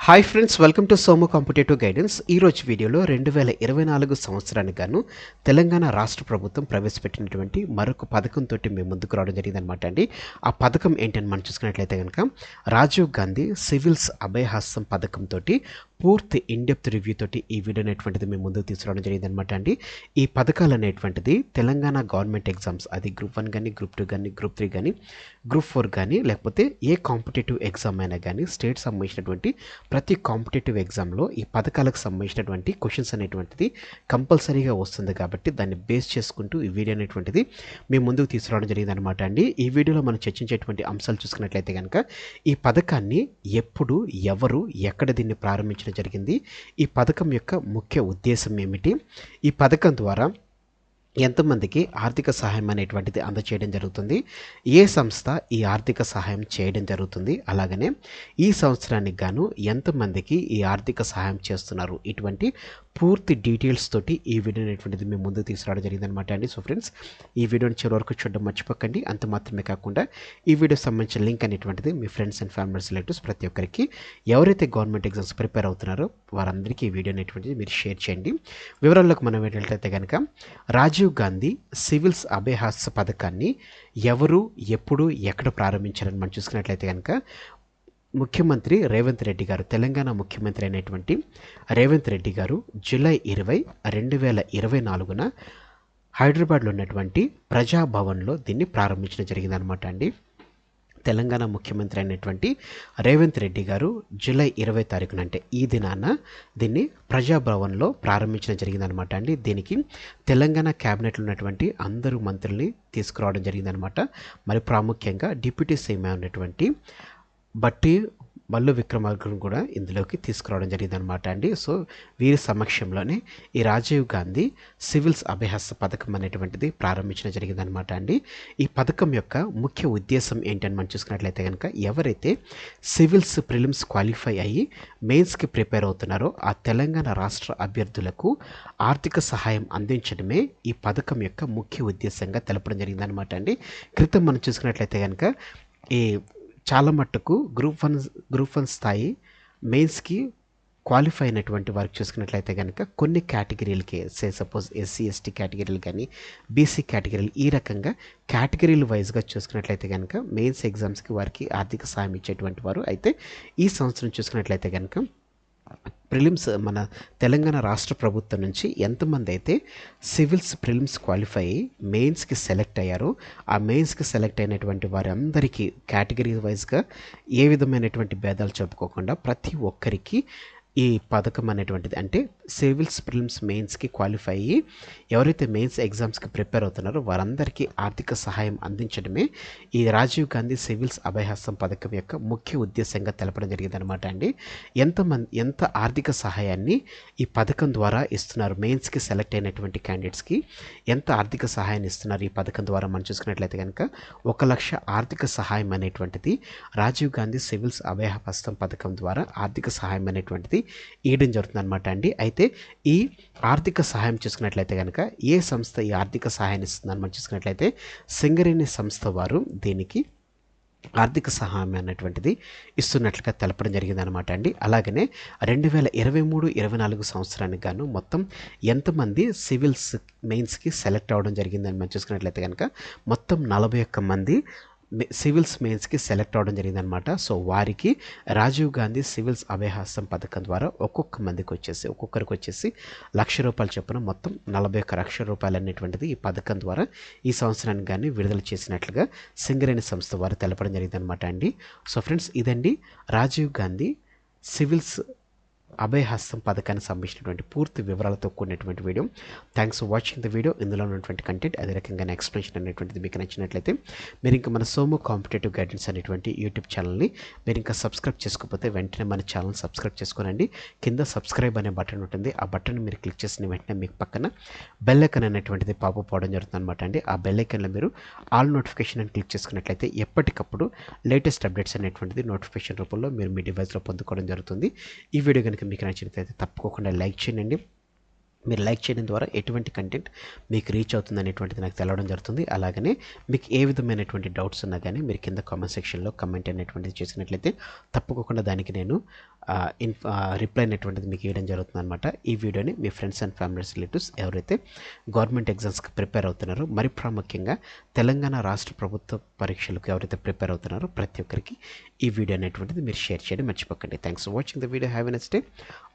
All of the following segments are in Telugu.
Hi friends welcome to Somu competitive guidance ఈరోజు వీడియోలో రెండు వేల ఇరవై నాలుగు సంవత్సరానికి గాను తెలంగాణ రాష్ట్ర ప్రభుత్వం ప్రవేశపెట్టినటువంటి మరొక పథకంతో మేము ముందుకు రావడం జరిగిందనమాట అండి. ఆ పథకం ఏంటని మనం చూసుకున్నట్లయితే కనుక రాజీవ్ గాంధీ సివిల్స్ అభయహాస్యం పథకంతో పూర్తి ఇన్డెప్త్ రివ్యూ తోటి ఈ వీడియో అనేటువంటిది మేము ముందుకు తీసుకురావడం జరిగిందనమాట అండి. ఈ పథకాలు అనేటువంటిది తెలంగాణ గవర్నమెంట్ ఎగ్జామ్స్ అది గ్రూప్ వన్ కానీ గ్రూప్ టూ కానీ గ్రూప్ త్రీ కానీ గ్రూప్ ఫోర్ కానీ లేకపోతే ఏ కాంపిటేటివ్ ఎగ్జామ్ అయినా కానీ స్టేట్ సంబంధించినటువంటి ప్రతి కాంపిటేటివ్ ఎగ్జామ్లో ఈ పథకాలకు సంబంధించినటువంటి క్వశ్చన్స్ అనేటువంటిది కంపల్సరీగా వస్తుంది కాబట్టి దాన్ని బేస్ చేసుకుంటూ ఈ వీడియో అనేటువంటిది మేము ముందుకు తీసుకురావడం జరిగింది అనమాట అండి. ఈ వీడియోలో మనం చర్చించేటువంటి అంశాలు చూసుకున్నట్లయితే కనుక ఈ పథకాన్ని ఎప్పుడు ఎవరు ఎక్కడ దీన్ని ప్రారంభించడం జరిగింది. ఈ పథకం యొక్క ముఖ్య ఉద్దేశం ఏమిటి? ఈ పథకం ద్వారా ఎంతమందికి ఆర్థిక సహాయం అనేటువంటిది అందచేయడం జరుగుతుంది. ఏ సంస్థ ఈ ఆర్థిక సహాయం చేయడం జరుగుతుంది? అలాగనే ఈ సంవత్సరానికి గాను ఎంతమందికి ఈ ఆర్థిక సహాయం చేస్తున్నారు? ఇటువంటి పూర్తి డీటెయిల్స్ తోటి ఈ వీడియో అనేటువంటిది మేము ముందుకు తీసుకురావడం జరిగిందనమాట అండి. సో ఫ్రెండ్స్ ఈ వీడియోని చివరి వరకు చూడడం మర్చిపోకండి. అంత మాత్రమే కాకుండా ఈ వీడియోకి సంబంధించిన లింక్ అనేటువంటిది మీ ఫ్రెండ్స్ అండ్ ఫ్యామిలీ రిలేటివ్స్ ప్రతి ఒక్కరికి ఎవరైతే గవర్నమెంట్ ఎగ్జామ్స్ ప్రిపేర్ అవుతున్నారో వారందరికీ ఈ వీడియో అనేటువంటిది మీరు షేర్ చేయండి. వివరాల్లోకి మనం ఏంటంటే కనుక రాజీవ్ గాంధీ సివిల్స్ అభయహాస్య పథకాన్ని ఎవరు ఎప్పుడు ఎక్కడ ప్రారంభించారని మనం చూసుకున్నట్లయితే కనుక ముఖ్యమంత్రి రేవంత్ రెడ్డి గారు తెలంగాణ ముఖ్యమంత్రి అయినటువంటి రేవంత్ రెడ్డి గారు జూలై ఇరవై రెండు వేల ఇరవై నాలుగున హైదరాబాద్లో ఉన్నటువంటి ప్రజాభవన్లో దీన్ని ప్రారంభించడం జరిగిందనమాట అండి. తెలంగాణ ముఖ్యమంత్రి అయినటువంటి రేవంత్ రెడ్డి గారు జూలై ఇరవై తారీఖున అంటే ఈ దినాన దీన్ని ప్రజాభవన్లో ప్రారంభించడం జరిగిందనమాట అండి. దీనికి తెలంగాణ క్యాబినెట్లో ఉన్నటువంటి అందరూ మంత్రుల్ని తీసుకురావడం జరిగిందనమాట మరి ప్రాముఖ్యంగా డిప్యూటీ సీఎం ఉన్నటువంటి బట్టి మల్లు విక్రమార్కును కూడా ఇందులోకి తీసుకురావడం జరిగింది అనమాట అండి. సో వీరి సమక్షంలోనే ఈ రాజీవ్ గాంధీ సివిల్స్ అభయహస్త పథకం అనేటువంటిది ప్రారంభించడం జరిగిందనమాట అండి. ఈ పథకం యొక్క ముఖ్య ఉద్దేశం ఏంటని మనం చూసుకున్నట్లయితే కనుక ఎవరైతే సివిల్స్ ప్రిలిమ్స్ క్వాలిఫై అయ్యి మెయిన్స్కి ప్రిపేర్ అవుతున్నారో ఆ తెలంగాణ రాష్ట్ర అభ్యర్థులకు ఆర్థిక సహాయం అందించడమే ఈ పథకం యొక్క ముఖ్య ఉద్దేశంగా తెలపడం జరిగిందనమాట అండి. క్రితం మనం చూసుకున్నట్లయితే కనుక ఈ చాలా మట్టుకు గ్రూప్ వన్ గ్రూప్ వన్ స్థాయి మెయిన్స్కి క్వాలిఫై అయినటువంటి వారికి చూసుకున్నట్లయితే కనుక కొన్ని కేటగిరీలకి సే సపోజ్ ఎస్సీ ఎస్టీ కేటగిరీలు కానీ బీసీ కేటగిరీలు ఈ రకంగా కేటగిరీలు వైజ్గా చూసుకున్నట్లయితే కనుక మెయిన్స్ ఎగ్జామ్స్కి వారికి ఆర్థిక సాయం ఇచ్చేటువంటి వారు అయితే ఈ సంవత్సరం చూసుకున్నట్లయితే కనుక ప్రిలిమ్స్ మన తెలంగాణ రాష్ట్ర ప్రభుత్వం నుంచి ఎంతమంది అయితే సివిల్స్ ప్రిలిమ్స్ క్వాలిఫై అయ్యి మెయిన్స్కి సెలెక్ట్ అయ్యారో ఆ మెయిన్స్కి సెలెక్ట్ అయినటువంటి వారందరికీ కేటగిరీ వైజ్గా ఏ విధమైనటువంటి భేదాలు చెప్పుకోకుండా ప్రతి ఒక్కరికి ఈ పథకం అనేటువంటిది. అంటే సివిల్స్ ప్రిలిమ్స్ మెయిన్స్కి క్వాలిఫై అయ్యి ఎవరైతే మెయిన్స్ ఎగ్జామ్స్కి ప్రిపేర్ అవుతున్నారో వారందరికీ ఆర్థిక సహాయం అందించడమే ఈ రాజీవ్ గాంధీ సివిల్స్ అభయహస్తం పథకం యొక్క ముఖ్య ఉద్దేశంగా తెలపడం జరిగిందనమాట అండి. ఎంతమంది ఎంత ఆర్థిక సహాయాన్ని ఈ పథకం ద్వారా ఇస్తున్నారు మెయిన్స్కి సెలెక్ట్ అయినటువంటి క్యాండిడేట్స్కి? ఎంత ఆర్థిక సహాయాన్ని ఇస్తున్నారు ఈ పథకం ద్వారా మనం చూసుకున్నట్లయితే కనుక ఒక లక్ష ఆర్థిక సహాయం అనేటువంటిది రాజీవ్ గాంధీ సివిల్స్ అభయహస్తం పథకం ద్వారా ఆర్థిక సహాయం అనేటువంటిది ఇవ్వడం జరుగుతుంది అనమాట అండి. అయితే ఈ ఆర్థిక సహాయం చూసుకున్నట్లయితే కనుక ఏ సంస్థ ఈ ఆర్థిక సహాయాన్ని ఇస్తుందని మనం చూసుకున్నట్లయితే సింగరేణి సంస్థ వారు దీనికి ఆర్థిక సహాయం అనేటువంటిది ఇస్తున్నట్లుగా తెలపడం జరిగిందనమాట అండి. అలాగనే రెండు వేల ఇరవై మూడు ఇరవై నాలుగు సంవత్సరానికి గాను మొత్తం ఎంతమంది సివిల్స్ మెయిన్స్కి సెలెక్ట్ అవ్వడం జరిగిందని మనం చూసుకున్నట్లయితే కనుక మొత్తం నలభై ఒక్క మంది సివిల్స్ మెయిన్స్కి సెలెక్ట్ అవ్వడం జరిగిందనమాట సో వారికి రాజీవ్ గాంధీ సివిల్స్ అభయహాస్యం పథకం ద్వారా ఒక్కొక్క మందికి వచ్చేసి ఒక్కొక్కరికి వచ్చేసి లక్ష రూపాయలు చొప్పున మొత్తం నలభై ఒక్క లక్ష రూపాయలు అనేటువంటిది ఈ పథకం ద్వారా ఈ సంవత్సరానికి కానీ విడుదల చేసినట్లుగా సింగరేణి సంస్థ వారు తెలపడం జరిగిందనమాట అండి. సో ఫ్రెండ్స్ ఇదండి రాజీవ్ గాంధీ సివిల్స్ అభయహస్తం పథకానికి సంబంధించినటువంటి పూర్తి వివరాలతో కూడినటువంటి video. Thanks for watching the video ఇందులో ఉన్నటువంటి కంటెంట్ అదే రకంగా ఎక్స్ప్లెనేషన్ అనేటువంటిది మీకు నచ్చినట్లయితే మీరు ఇంకా మన సోమో కాంపిటేటివ్ గైడెన్స్ అనేటువంటి యూట్యూబ్ ఛానల్ని మీరు ఇంకా సబ్స్క్రైబ్ చేసుకోకపోతే వెంటనే మన ఛానల్ సబ్స్క్రైబ్ చేసుకోనండి. కింద సబ్స్క్రైబ్ అనే బటన్ ఉంటుంది. ఆ బటన్ మీరు క్లిక్ చేసిన వెంటనే మీకు పక్కన బెల్ ఐకన్ అనేటువంటిది పాపప్ అవడం జరుగుతుంది అనమాట అండి. ఆ బెల్ ఐకన్లో మీరు ఆల్ నోటిఫికేషన్ అని క్లిక్ చేసుకున్నట్లయితే ఎప్పటికప్పుడు లేటెస్ట్ అప్డేట్స్ అనేటువంటిది నోటిఫికేషన్ రూపంలో మీరు మీ డివైస్లో పొందుకోవడం జరుగుతుంది. ఈ వీడియో కనుక మీకు నచ్చినట్లయితే తప్పకుండా లైక్ చేయండి. మీరు లైక్ చేయడం ద్వారా ఎటువంటి కంటెంట్ మీకు రీచ్ అవుతుంది అనేటువంటిది నాకు తెలవడం జరుగుతుంది. అలాగనే మీకు ఏ విధమైనటువంటి డౌట్స్ ఉన్నా కానీ మీరు కింద కామెంట్ సెక్షన్లో కమెంట్ అనేటువంటిది చేసినట్లయితే తప్పకుండా దానికి నేను ఇన్ రిప్లై అనేటువంటిది మీకు ఇవ్వడం జరుగుతుంది అనమాట ఈ వీడియోని మీ ఫ్రెండ్స్ అండ్ ఫ్యామిలీస్ రిలేటివ్స్ ఎవరైతే గవర్నమెంట్ ఎగ్జామ్స్కి ప్రిపేర్ అవుతున్నారో మరి ప్రాముఖ్యంగా తెలంగాణ రాష్ట్ర ప్రభుత్వ పరీక్షలకు ఎవరైతే ప్రిపేర్ అవుతున్నారో ప్రతి ఒక్కరికి ఈ వీడియో అనేటువంటిది మీరు షేర్ చేయడం మర్చిపోకండి. Thanks for watching the video have a next day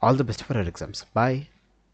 all the best for our exams bye